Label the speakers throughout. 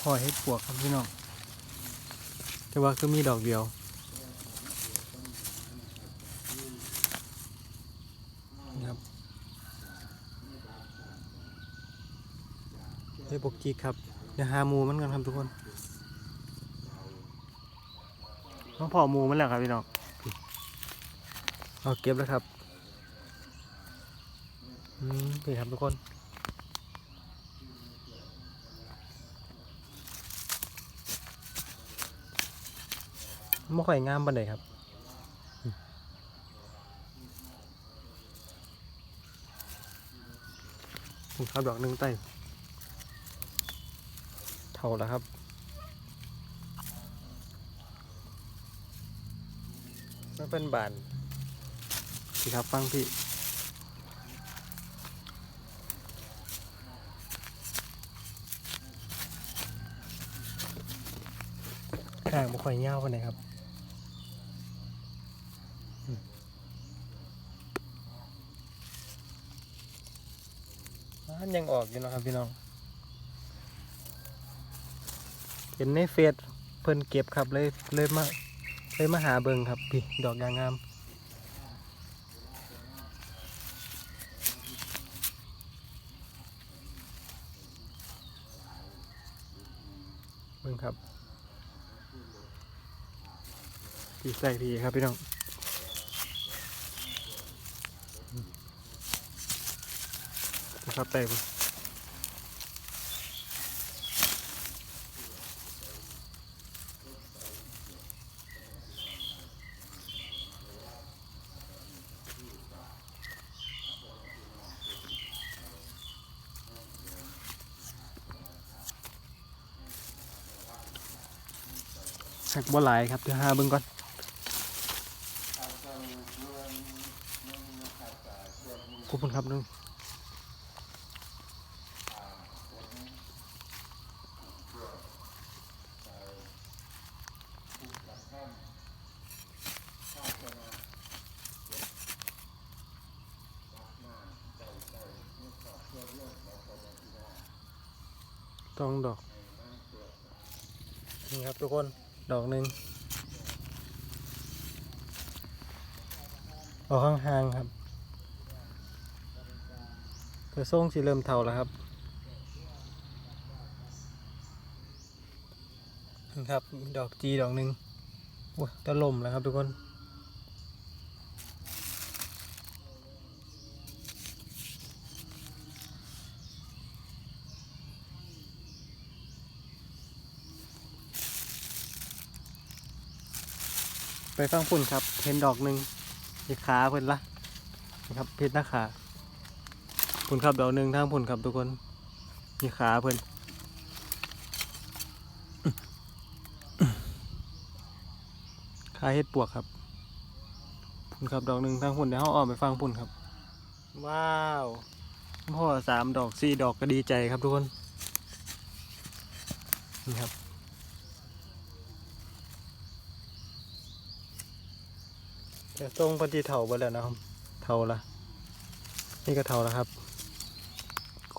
Speaker 1: พ่อเฮ็ดปวกครับพี่น้องแต่ว่าก็มีดอกเดียวครับเฮ็ดปกจีครับเดี๋ยวหาหมูมันกันครับทุกคนต้องพอหมูมันแล้วครับพี่น้องเอาเก็บแล้วครับอืมนี่ครับทุกคน ไม่ค่อยงามปานใดครับอืมผมครับดอกหนึ่งใต้เท่าแล้วครับมันเป็นบานพี่ครับฟังพี่ห่างไม่ค่อยยาวปานใดครับ มันยังออกอยู่นะครับพี่น้อง เห็นในเฟซเพิ่นเก็บครับเลยเลยมาเลยมาหาเบิงครับพี่ดอกยางงามเบิงครับพี่ใส่พี่ครับพี่น้อง นะครับเต็มหักบ่หลายครับเดี๋ยวหาเบิ่งก่อนขอบคุณครับนึง ต้องดอก นี่ครับทุกคน ดอกหนึ่งออกห่างๆครับกระส่งสีเริ่มเทาแล้วครับนี่ครับ ดอกจีดอกหนึ่งโอ้ยตะล่มแล้วครับทุกคน ไปฟังปุ่นครับ เห็นดอกหนึ่งอีขาเพิ่นละนะครับเพชรหน้าขาปุ่นครับดอกหนึ่งทางปุ่นครับทุกคนมีขาเพิ่นขาเฮ็ดปวกครับปุ่นครับดอกหนึ่งทางปุ่นเดี๋ยวเขาออกไปฟังปุ่นครับ ว้าวพ่อสามดอกสี่ดอกก็ดีใจครับทุกคนนี่ครับ จะตรงปฏิเถาไปแล้วนะครับเถาละนี่ก็เถาแล้วครับ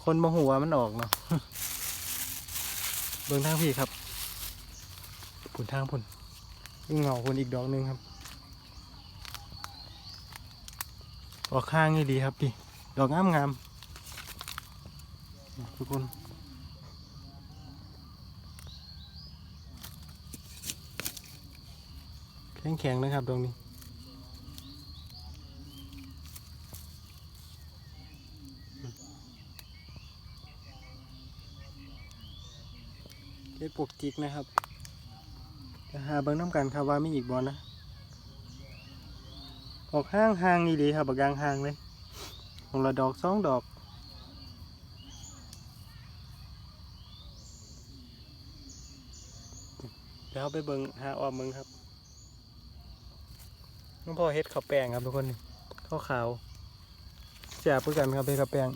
Speaker 1: คนมาหัวมันออกเนาะเบิ่งทางพี่ครับผุนทางผุนเหงาผุนอีกดอกนึงครับ ออกข้างนี่ดีครับพี่ ดอกงามงามทุกคนแข็งๆนะครับตรงนี้ เฮ็ดปวกจิกนะครับจะหาเบิ่งน้ำกันครับว่ามีอีกบอลนะออกห้างห้างนี่ดีครับบักยางห้างเลยของละดอกสองดอกเดี๋ยวไปเบิ่งหาออมมึงครับน้องพ่อเฮ็ดข้าวแป้งครับทุกคนข้าวขาวแซ่บเพื่อกันครับเฮ็ดข้าวแป้ง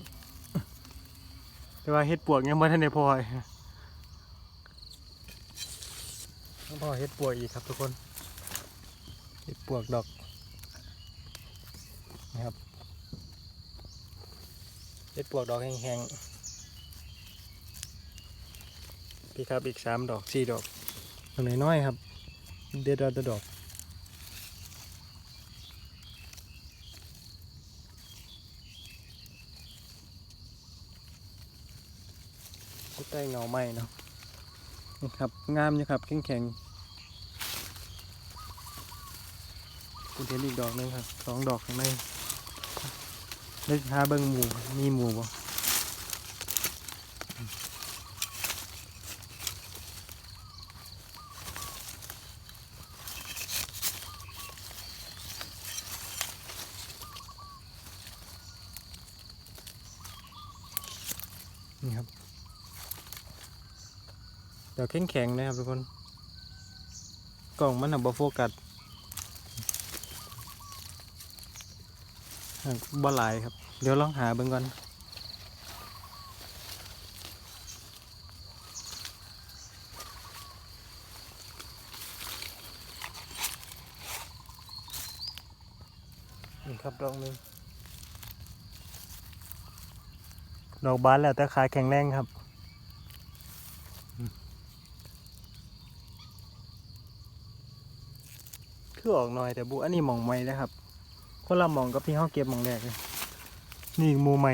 Speaker 1: แต่ว่าเฮ็ดปวกยังไม่ทันได้พอเลย ต้อง พ่อเฮ็ดปวกอีกครับทุกคนเฮ็ดปวกดอกนะครับเฮ็ดปวกดอกแห้งพี่ครับอีกสามดอกสี่ดอกดอกน้อยๆครับ เด็ดอดอกใต้เงาไม้เนาะนะครับ งามอยู่ครับ แข็งแข็ง คุณเห็นอีกดอกหนึงครับสองดอกข้างในเล็กหาเบิ้งหมูมีหมูบ่นี่ครับเดี๋ยวแข็งๆนะครับทุกคน กล่องมันหับโฟกัสอะ บ่หลายครับ เดี๋ยวลองหาเบิ่งก่อนนี่ครับดอกหนึงดอกบานแล้วแต่ขายแข็งแรงครับคือออกหน่อยแต่บุอันนี้หมองใหม่นะครับ คนละหมองกับที่เขาเก็บหมองแรกเลยนี่มูใหม่